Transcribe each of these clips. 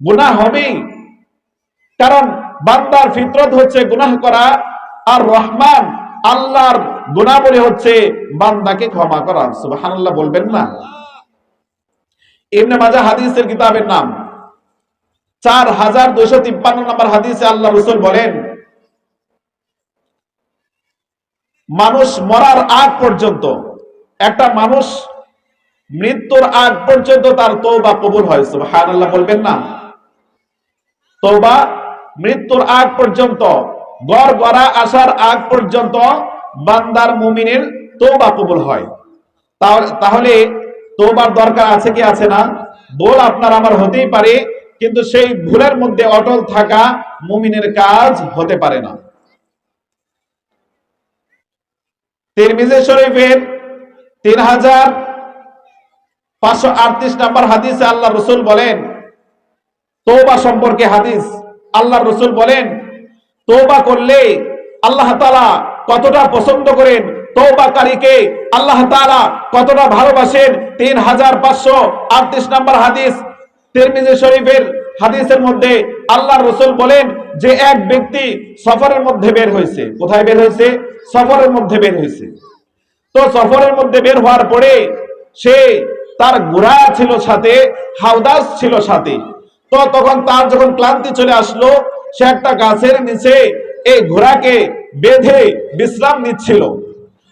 গুনাহ হবেই। কারণ বান্দার ফিতরত হচ্ছে করা আর রহমান আল্লাহর হচ্ছে বান্দাকে ক্ষমা করা। বলবেন না? হাদিসের কিতাবের নাম। চার হাজার দুইশো তিপ্পান্ন নম্বর হাদিসে আল্লাহ রসুল বলেন, মানুষ মরার আগ পর্যন্ত, একটা মানুষ মৃত্যুর আগ পর্যন্ত তার তৌবা কবুল হয়, সুবহানাল্লাহ বলবেন না? তৌবা মৃত্যুর আগ পর্যন্ত গড় গড়া আসার আগ পর্যন্ত বান্দার মুমিনের তৌবা কবুল হয়। তাহলে তৌবার দরকার আছে কি আছে না? ভুল আপনার আমার হতেই পারে, কিন্তু সেই ভুলের মধ্যে অটল থাকা মুমিনের কাজ হতে পারে না। তিরমিজি শরীফের তিন হাজার পাঁচশো আটত্রিশ নম্বর হাদিসে আল্লাহ রসুল বলেন তৌবা সম্পর্কে হাদিস। আল্লাহ রসুল বলেন তৌবা করলে আল্লাহ তালা কতটা পছন্দ করেন? তৌবাকারীকে আল্লাহ তালা কতটা ভালোবাসেন? তিন হাজার পাঁচশো আটত্রিশ নম্বর হাদিস। তিরমিজি শরীফের হাদিসের মধ্যে আল্লাহ রসুল বলেন যে, এক ব্যক্তি সফরের মধ্যে বের হয়েছে। কোথায় বের হয়েছে? সফরের মধ্যে বের হয়েছে। তো সফরের মধ্যে বের হওয়ার পরে সে তার ঘোড়া ছিল সাথে হাউদাস ছিল সাথে। তো তখন তার যখন ক্লান্তি চলে আসলো, সে একটা গাছের নিচে এই ঘোড়াকে বেঁধে বিশ্রাম নিচ্ছিল।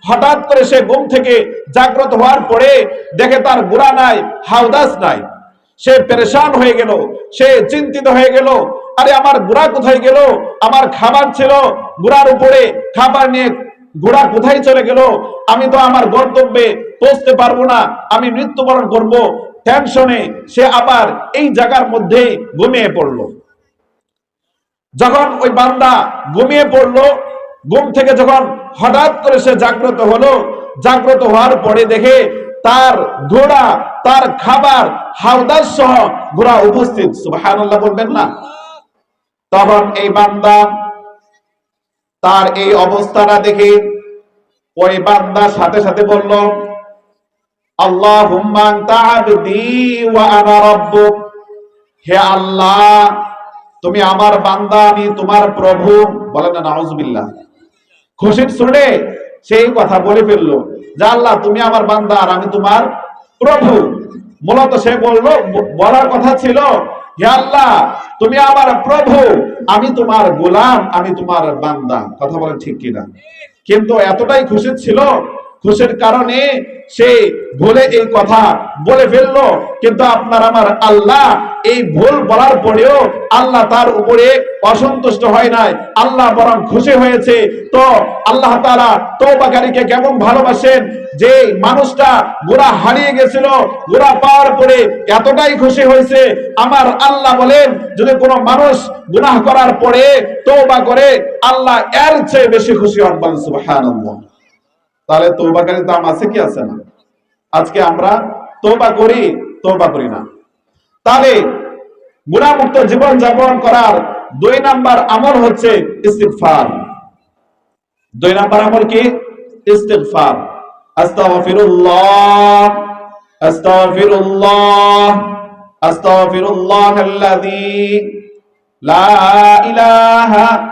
হঠাৎ করে সে ঘুম থেকে জাগ্রত হওয়ার পরে দেখে তার ঘোড়া নাই হাউদাস নাই। সে পেরেশান হয়ে গেল, সে চিন্তিত হয়ে গেল, আরে আমার গুড়া কোথায় গেল? আমার খাবার ছিল। গুড়ার উপরে খাবার নিয়ে ঘোড়া কোথায় চলে গেল? আমি তো আমার গন্তব্যে পৌঁছতে পারব না। আমি মৃত্যুবরণ করব। টেনশনে সে আবার এই জায়গার মধ্যেই ঘুমিয়ে পড়ল। যখন ওই বান্দা ঘুমিয়ে পড়ল, ঘুম থেকে যখন হঠাৎ করে সে জাগ্রত হলো, জাগ্রত হওয়ার পরে দেখে তার ঘোড়া, তার খাবার হাওদার সহ ঘোড়া উপস্থিত। সুবহানাল্লাহ বলবেন না? তখন এই বান্দা তার এই অবস্থাটা দেখে ওই বান্দা সাথে সাথে বলল হে আল্লাহ, তুমি আমার বান্দা, আমি তোমার প্রভু। বলেন না খুশির সুরে সেই কথা বলে ফেলল, যে আল্লাহ, তুমি আমার বান্দা আর আমি তোমার প্রভু। মূলত সে বলল, বলার কথা ছিল হে আল্লাহ, তুমি আমার প্রভু, আমি তোমার গোলাম, আমি তোমার বান্দা। কথা বলেন ঠিক কিনা? কিন্তু এতটাই খুশি ছিল খুশির কারণে সে ভুলে এই কথা বলে ফেলল। কিন্তু আপনার আমার আল্লাহ এই ভুল বলার পরেও আল্লাহ তার উপরে অসন্তুষ্ট হয় নাই। আল্লাহ বরং খুশি হয়েছে। তো আল্লাহ তারা তৌবাকারীকে কেমন ভালোবাসেন? যে মানুষটা গোড়া হারিয়ে গেছিল গোড়া পাওয়ার পরে এতটাই খুশি হয়েছে। আমার আল্লাহ বলেন, যদি কোনো মানুষ গুনাহ করার পরে তৌবা করে, আল্লাহ এর চেয়ে বেশি খুশি হন সুবহানাল্লাহ। তাহলে তৌবাকারীর দাম আছে কি আছে না? আজকে আমরা তৌবা করি তৌবা করি না। তাহলে গুণামুক্ত জীবন যাপন করার দুই নাম্বার আমল হচ্ছে ইস্তিগফার। দুই নাম্বার আমল কি? ইস্তিগফার। আস্তাগফিরুল্লাহ আস্তাগফিরুল্লাহ আস্তাগফিরুল্লাহ আল্লাযী লা ইলাহা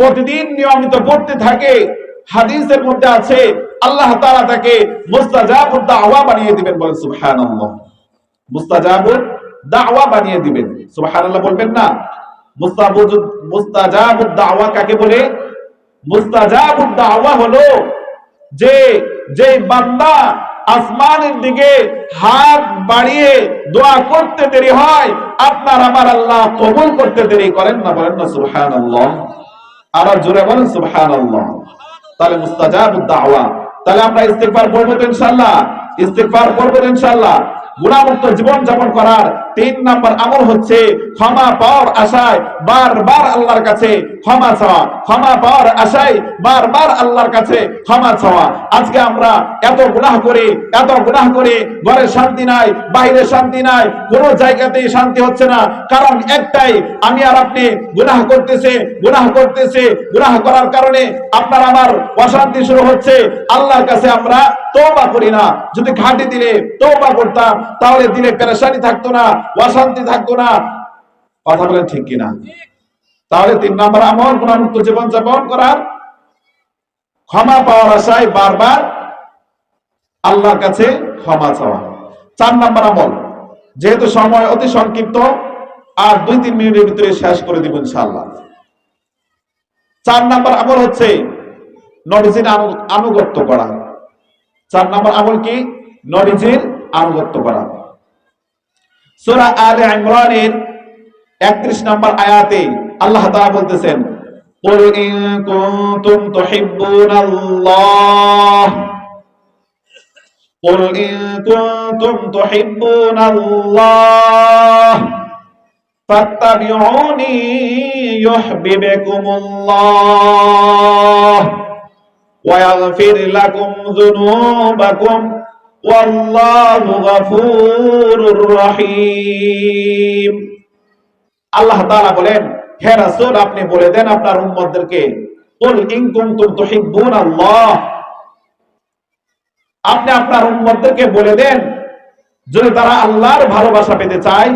প্রতিদিন নিয়মিত পড়তে থাকে। হাদিসের মধ্যে আছে, আল্লাহ তাআলা তাকে মুস্তাজাবুদ দাওয়া বানিয়ে দিবেন বলেন দাওয়া বানিয়ে দিবেন। বলবেন না। দাওয়া কাকে বলে? মুস্তাজাবুদ দাওয়া হলো যে যে বান্দা আসমানের দিকে হাত বাড়িয়ে দোয়া করতে দেরি হয়, আপনার আমার আল্লাহ কবুল করতে দেরি করেন না বলেন না, সুবহানাল্লাহ। আর জোরে বলেন সুবহান তাহলে মুস্তাজাব দাওয়া। তাহলে আমরা ইস্তেকবার পড়ব তো ইনশাল্লাহ ইস্তেকবার পড়ব তো ইনশাআল্লাহ। গুণামুক্ত জীবন যাপন করার তিন নাম্বার আমল হচ্ছে ক্ষমা পাওয়ার আশায় বারবার আল্লাহর কাছে ক্ষমা চাওয়া। ক্ষমা পাওয়ার আশায় বারবার আল্লাহর কাছে ক্ষমা চাওয়া। আজকে আমরা এত গুনাহ করি, এত গুনাহ করি, ঘরে শান্তি নাই, বাইরে শান্তি নাই, কোনো জায়গাতেই শান্তি হচ্ছে না। কারণ একটাই, আমি আর আপনি গুনাহ করতেছে গুনাহ করতেছে, গুনাহ করার কারণে আপনার আমার অশান্তি শুরু হচ্ছে। আল্লাহর কাছে আমরা তওবা করি না। যদি ঘাটি দিলে তওবা করতাম তাহলে দিলে পেরেশানি থাকতো না, অশান্তি থাকতো না। কথা বলেন ঠিক কিনা? তাহলে তিন নম্বর আমল, গুণামুক্ত জীবন যাপন করার ক্ষমা পাওয়ার আশায় বারবার আল্লাহর কাছে ক্ষমা চাওয়া। চার নম্বর আমল, যেহেতু সময় অতি সংক্ষিপ্ত, আর দুই তিন মিনিটের ভিতরে শেষ করে দিব ইনশাআল্লাহ। চার নম্বর আমল হচ্ছে নবীজির আনু- আনুগত্য করা। চার নম্বর আমল কি? নবীজির আনুগত্য করা সূরা আলে ইমরানের 31 নম্বর আয়াতে আল্লাহ তাআলা বলতেছেন قل إن كنتم تحبون الله قل إن كنتم تحبون الله فاتبعوني يحببكم الله ويغفر لكم ذنوبكم والله غفور رحيم আল্লাহ তাআলা বলেন, হে রাসূল, আপনি বলে দেন আপনার উম্মতদেরকে, কুল ইন কুনতুম তুহিব্বুন আল্লাহ। আপনি আপনার উম্মতদেরকে বলে দেন, যদি তারা আল্লাহর ভালোবাসা পেতে চায়,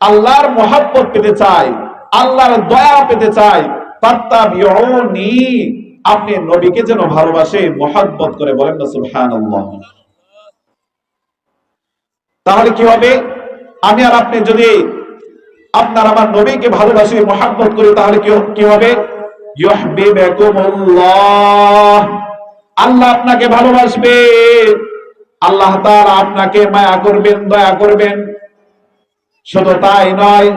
আল্লাহর মহাব্বত পেতে চায়, আল্লাহর দয়া পেতে চায়, তাত্তাবিউনি, আপনি নবীকে যেন ভালোবাসে, মহাব্বত করে বলেন না, সুবহানাল্লাহ। তাহলে কি হবে? আমি আর আপনি যদি আপনার আমার নবীকে ভালোবাসি, মহাব্বত করি, তাহলে কি হবে? আল্লাহ আপনাকে ভালোবাসবে। আল্লাহ তাআলা আপনাকে মায়া করবেন, দয়া করবেন। শুধু তাই নয়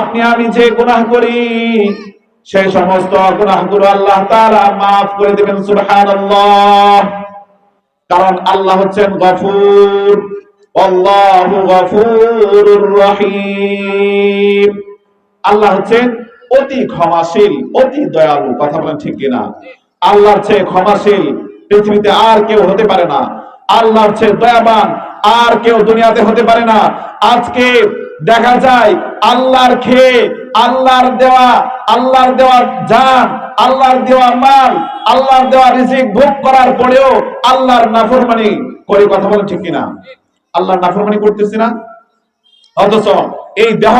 আপনি আমি যে গুনাহ করি, সেই সমস্ত গুনাহগুলো আল্লাহ তাআলা মাফ করে দিবেন, সুবহানাল্লাহ। কারণ আল্লাহ হচ্ছেন গফুর। আল্লাহু গফুরুর রহিম। আল্লাহ হচ্ছেন অতি ক্ষমাশীল, অতি দয়ালু, কথা বলেন ঠিক কিনা? আল্লাহর চেয়ে ক্ষমাশীল, পৃথিবীতে আর কেউ হতে পারে না। আল্লাহর চেয়ে দয়াবান, আর কেউ দুনিয়াতে হতে পারে না। আজকে দেখা যায়, আল্লাহর খেয়ে, আল্লাহর দেওয়া আল্লাহর দেওয়া জান আল্লাহর দেওয়া মাল, আল্লাহর দেওয়া রিজিক ভোগ করার পরেও আল্লাহর নাফরমানি করে কথা ঠিক কিনা? আল্লাহর নাফরমানি করতেছি না? অথচ এই দেহ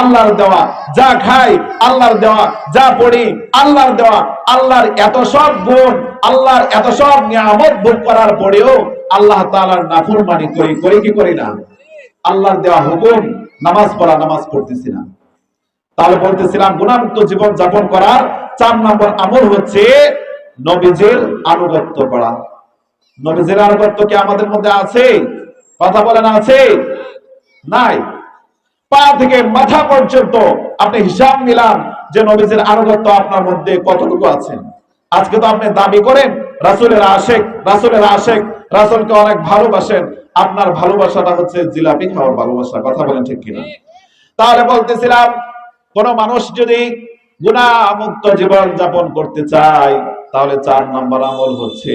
আল্লাহর দেওয়া, যা খাই আল্লাহর দেওয়া, যা পড়ি আল্লাহর দেওয়া, আল্লাহর এত সব গুণ, আল্লাহর এত সব নিয়ামত ভোগ করার পরেও আল্লাহ তাআলার নাফরমানি করি করি কি করি না? আল্লাহর দেওয়া হুকুম, নামাজ পড়া নামাজ পড়তেছি না। তাহলে বলতেছিলাম, গুণামুক্ত জীবন যাপন করার চার নম্বর আমল হচ্ছে নবীজির আনুগত্য করা। নবীজির আনুগত্য কি আমাদের মধ্যে আছে? কথা বলেন, আছে? নাই। পা থেকে মাথা পর্যন্ত আপনি হিসাব মিলান যে নবীজির আনুগত্য আপনার মধ্যে কতটুকু আছে। আজকে তো আপনি দাবি করেন, রাসূলের আশেক রাসূলের আশেক, রাসূলকে অনেক ভালোবাসেন, আপনার ভালোবাসাটা হচ্ছে জিলাপি খাওয়ার ভালোবাসা, কথা বলেন ঠিক কিনা? তাহলে বলতেছিলাম কোন মানুষ যদি গুণামুক্ত জীবন যাপন করতে চায়, তাহলে চার নম্বর আমল হচ্ছে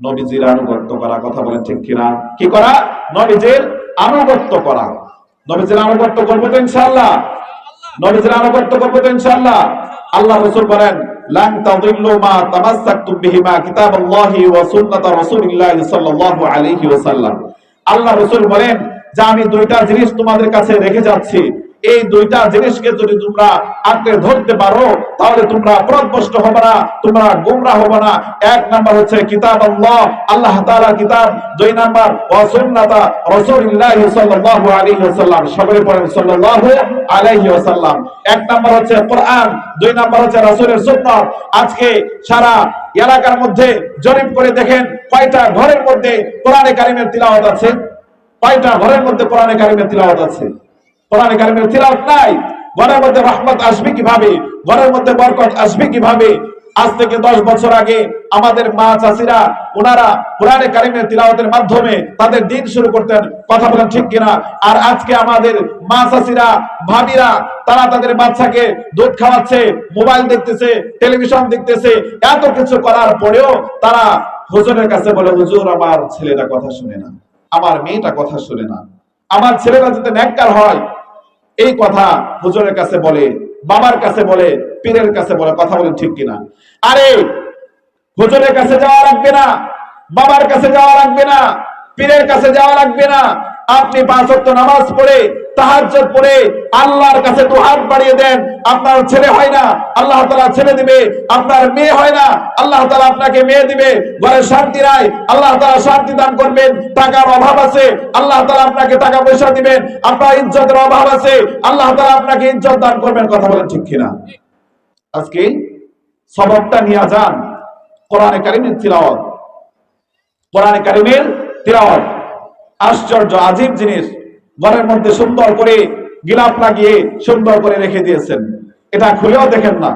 নবীজির আনুগত্য করা। কথা বলেন ঠিক কিনা? কি করা? নবীজির আনুগত্য করা। নবীজির আনুগত্য করব তো ইনশাআল্লাহ। নবীজির আনুগত্য করব তো ইনশাল্লাহ আল্লাহ রসুল বলেন আল্লাহ রাসূল বলেন, যে আমি দুইটা জিনিস তোমাদের কাছে রেখে যাচ্ছি এই দুইটা জিনিসকে যদি তোমরা আঁকড়ে ধরতে পারো, তাহলে তোমরা প্রদভষ্ট হবে না, তোমরা গুমরা হবে না। এক নাম্বার হচ্ছে কিতাব আল্লাহ আল্লাহ তাআলা কিতাব। দুই নাম্বার, ওয়া সুন্নাতা রাসূলিল্লাহ সাল্লাল্লাহু আলাইহি ওয়াসাল্লাম। সকলে পড়েন, সাল্লাল্লাহু আলাইহি ওয়াসাল্লাম। এক নাম্বার হচ্ছে কোরআন, দুই নাম্বার হচ্ছে রাসূলের সুন্নাত। আজকে সারা এলাকার মধ্যে জরিপ করে দেখেন, কয়টা ঘরের মধ্যে কোরআনে কারিমের তিলাওয়াত আছে? কয়টা ঘরের মধ্যে কোরআনে কারিমের তিলাওয়াত আছে? কোরআনে কারিমের তিলাওয়াত নাই। ঘরের মধ্যে রহমত আসবে কীভাবে? ঘরের মধ্যে বরকত আসবে কীভাবে? আজ থেকে দশ বছর আগে আমাদের মা ওনারা কোরআনে কারিমের তিলাওয়াতের মাধ্যমে তাদের দিন শুরু করতেন। কথা বলেন ঠিক কিনা? আর আজকে আমাদের মা ভাবিরা, তারা তাদের বাচ্চাকে দুধ খাওয়াচ্ছে, মোবাইল দেখতেছে, টেলিভিশন দেখতেছে, এত কিছু করার পরেও তারা হুজুরের কাছে বলে, হুজুর, আমার ছেলেটা কথা শুনে না। আমার মেয়েটা কথা শুনে না। আমার ছেলেরা যাতে ন্যাক্কার হয় এই কথা হুজুরের কাছে বলে, বাবার কাছে বলে, পীরের কাছে বলে, কথা বলে ঠিক কিনা? আরে, হুজুরের কাছে যাওয়া লাগবে না, বাবার কাছে যাওয়া লাগবে না, পীরের কাছে যাওয়া লাগবে না। আপনি পাঁচ নামাজ পড়ে তাহাজ্জুদ পড়ে আল্লাহর কাছে হাত বাড়িয়ে দেন, আপনার ছেলে হয় না, আল্লাহ তাআলা ছেলে দিবে, আপনার মেয়ে হয় না, আল্লাহ তাআলা আপনাকে মেয়ে দিবে, ঘরে শান্তি নাই, আল্লাহ তাআলা শান্তি দান করবেন, টাকার অভাব আছে, আল্লাহ তাআলা আপনাকে টাকা পয়সা দিবেন, আপনার ইজ্জতের অভাব আছে, আল্লাহ তাআলা আপনাকে ইজ্জত দান করবেন, কথা বলেন ঠিক কিনা? আজকে সবকটা নিয়ে যান, কোরআনে কারিমের তিলাওয়াত, কোরআনে কারিমের তিলাওয়াত। আশ্চর্য, আজীব জিনিস। ঘরের মধ্যে সুন্দর করে গিলাপ লাগিয়ে সুন্দর করে রেখে দিয়েছেন। এটা খুলেও দেখেন না।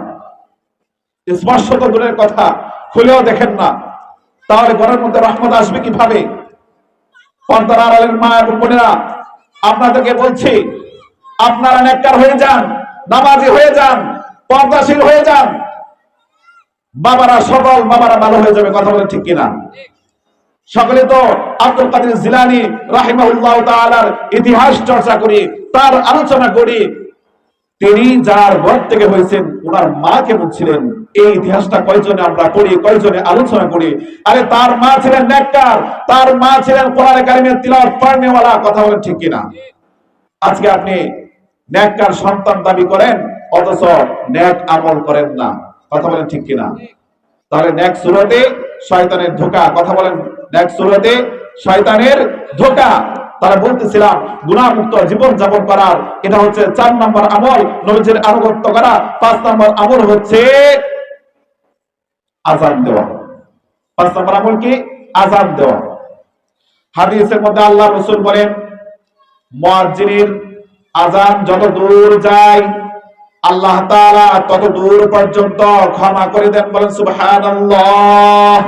স্পর্শ তো দূরের কথা খুলেও দেখেন না। তাহলে ঘরের মধ্যে রহমত আসবে কীভাবে? পর্দার আড়ালের মা এবং বোনেরা, আপনাদেরকে বলছি, আপনারা নেককার হয়ে যান, নামাজি হয়ে যান, পর্দাশীল হয়ে যান। বাবারা সকল বাবারা ভালো হয়ে যাবে, কথা বলে ঠিক কিনা? সকলে তো আব্দুল কাদের জিলানি রাহিমাহুল্লাহ তাআলার ইতিহাস চর্চা করি, তার আলোচনা করি। তিনি যার ঘর থেকে হয়েছেন ওনার মা কেমন ছিলেন? এই ইতিহাসটা কয়জনে আমরা পড়ি, কয়জনে আলোচনা করি? আরে তার মা ছিলেন নেককার, তার মা ছিলেন কোরআনে কারিমের তিলাওয়াত পড়নেওয়ালা কথা বলেন ঠিক কিনা? আজকে আপনি নেককার সন্তান দাবি করেন, অথচ নেক আমল করেন না, কথা বলেন ঠিক কিনা? তাহলে নেক সুরতে শয়তানের ধোকা। কথা বলেন। নেক্সট সুরতে শয়তানের ধোকা। তারা বলতেছিলাম গুণামুক্ত জীবন যাপন করার। এটা হচ্ছে চার নম্বর আমল, নবীজির আনুগত্য করা। পাঁচ নম্বর আমল হচ্ছে আজান দেওয়া। পাঁচ নম্বর আমল কি? আজান দেওয়া। হাদিসের মধ্যে আল্লাহ রসুল বলেন, মুয়াজ্জিনের আজান যত দূর যায় আল্লাহ তাআলা তত দূর পর্যন্ত ক্ষমা করে দেন, বলেন সুবহানাল্লাহ।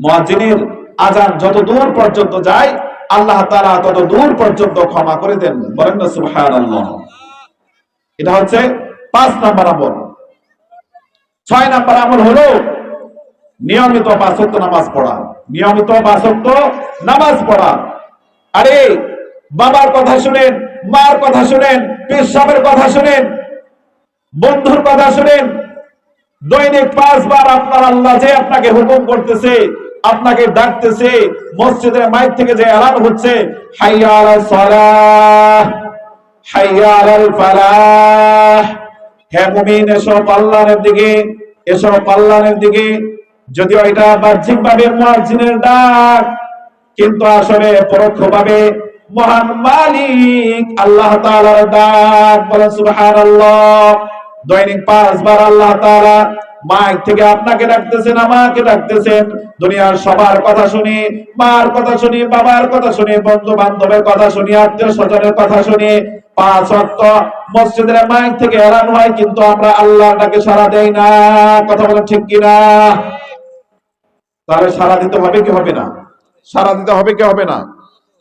মুয়াজ্জিনের আজান যত দূর পর্যন্ত যায়, আল্লাহ তাআলা তত দূর পর্যন্ত ক্ষমা করে দেন, বলেন না সুবহানাল্লাহ। এটা হচ্ছে পাঁচ নাম্বার আমল। ছয় নাম্বার আমল হলো নিয়মিত পাঁচত্ব নামাজ পড়া। নিয়মিত পাঁচত্ব নামাজ পড়া। আরে, বাবার কথা শুনেন, মার কথা শুনেন পেশাবের কথা শুনেন, বন্ধুর কথা শুনেন, দৈনিক পাঁচবার আপনার আল্লাহ যে আপনাকে হুকুম করতেছে, আপনাকে ডাকতেছে, মসজিদের মাইক থেকে যে এলান হচ্ছে দিকে, এসো পাল্লানের দিকে। যদিও এটা বাহ্যিক ভাবে ডাক, কিন্তু আসলে পরোক্ষ ভাবে মহান মালিক, আল্লাহ তাআলার ডাক, বলেন দৈনিক পাঁচবার আল্লাহ তাআলা মাইক থেকে আপনাকে ডাকতেছেন, আমাকে ডাকতেছেন। দুনিয়ার সবার কথা শুনি, মার কথা শুনি, বাবার কথা শুনি বন্ধু বান্ধবের কথা শুনি আত্মীয় স্বজনের কথা শুনি। পাঁচ ওয়াক্ত মসজিদের মাইক থেকে এলান হয়, কিন্তু আমরা আল্লাহটাকে সারা দেই না। কথা বলেন ঠিক কিনা? তাহলে সারা দিতে হবে কি হবে না? সারা দিতে হবে কি হবে না?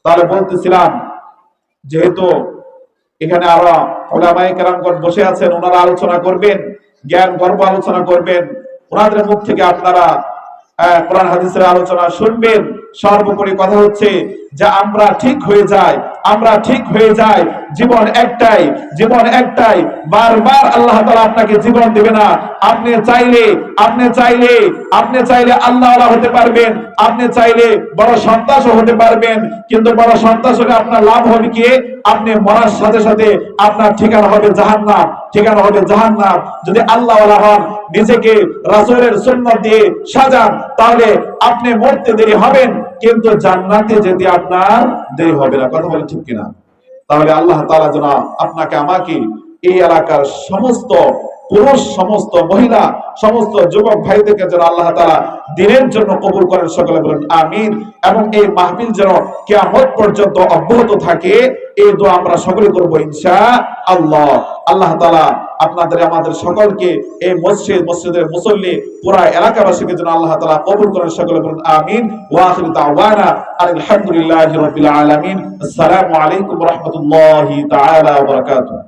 তাহলে বলতেছিলাম, যেহেতু এখানে আরও ওলামাই কেরামগণ বসে আছেন, ওনারা আলোচনা করবেন, জ্ঞান গর্ব আলোচনা করবেন, ওনাদের মুখ থেকে আপনারা কোরআন হাদিসের আলোচনা শুনবেন। সর্বোপরি কথা হচ্ছে যে আমরা ঠিক হয়ে যাই আমরা ঠিক হয়ে যাই। জীবন একটাই জীবন একটাই। বারবার আল্লাহ তাআলা আপনাকে জীবন দিবে না। আপনি চাইলে আপনি চাইলে আপনি চাইলে আল্লাহ হতে পারবেন। আপনি চাইলে বড় সন্ত্রাসও হতে পারবেন। কিন্তু বড় সন্ত্রাস হলে আপনার লাভ হবে কি? আপনি মরার সাথে সাথে আপনার ঠিকানা হবে জাহান্নাম। ঠিকানা হবে জাহান্নাম। যদি আল্লাহ হন, নিজেকে রাসূলের সুন্নাত দিয়ে সাজান, তাহলে আপনি মরতে দেরি হবেন, কিন্তু জান্নাতে যেতে আপনার দেরি হবে না। কথা বলে কিনা? তাহলে আল্লাহ তালা যেন আপনাকে, আমাকে এই এলাকার সমস্ত পুরুষ, সমস্ত মহিলা, সমস্ত যুবক ভাইদেরকে যেন আল্লাহ তারা দিনের জন্য কবুল করেন, সকলে বলেন আমিন। এবং এই মাহবিল যেন কেমন পর্যন্ত অব্যাহত থাকে, এই দোয়া আমরা সকলে করব ইনশা আল্লাহ। আল্লাহ তাআলা আপনাদের আমাদের সকলকে এই মসজিদ মসজিদের মুসল্লি পুরা এলাকাবাসীকে যেন আল্লাহ তাআলা কবুল করেন সকলে বলুন আমিন। ওয়া আখিরু দাওয়ানা আলহামদুলিল্লাহি রাব্বিল আলামিন। আসসালামু আলাইকুম রাহমাতুল্লাহি তাআলা ওয়া বারাকাতুহু।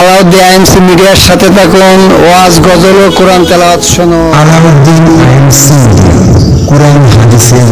আলাউদ্দিন আইএমসি মিডিয়ার সাথে থাকুন ওয়াজ গজল ও কোরআন তেলাওয়াত শুনুন আলাউদ্দিন আইএমসি কোরআন হাদিসের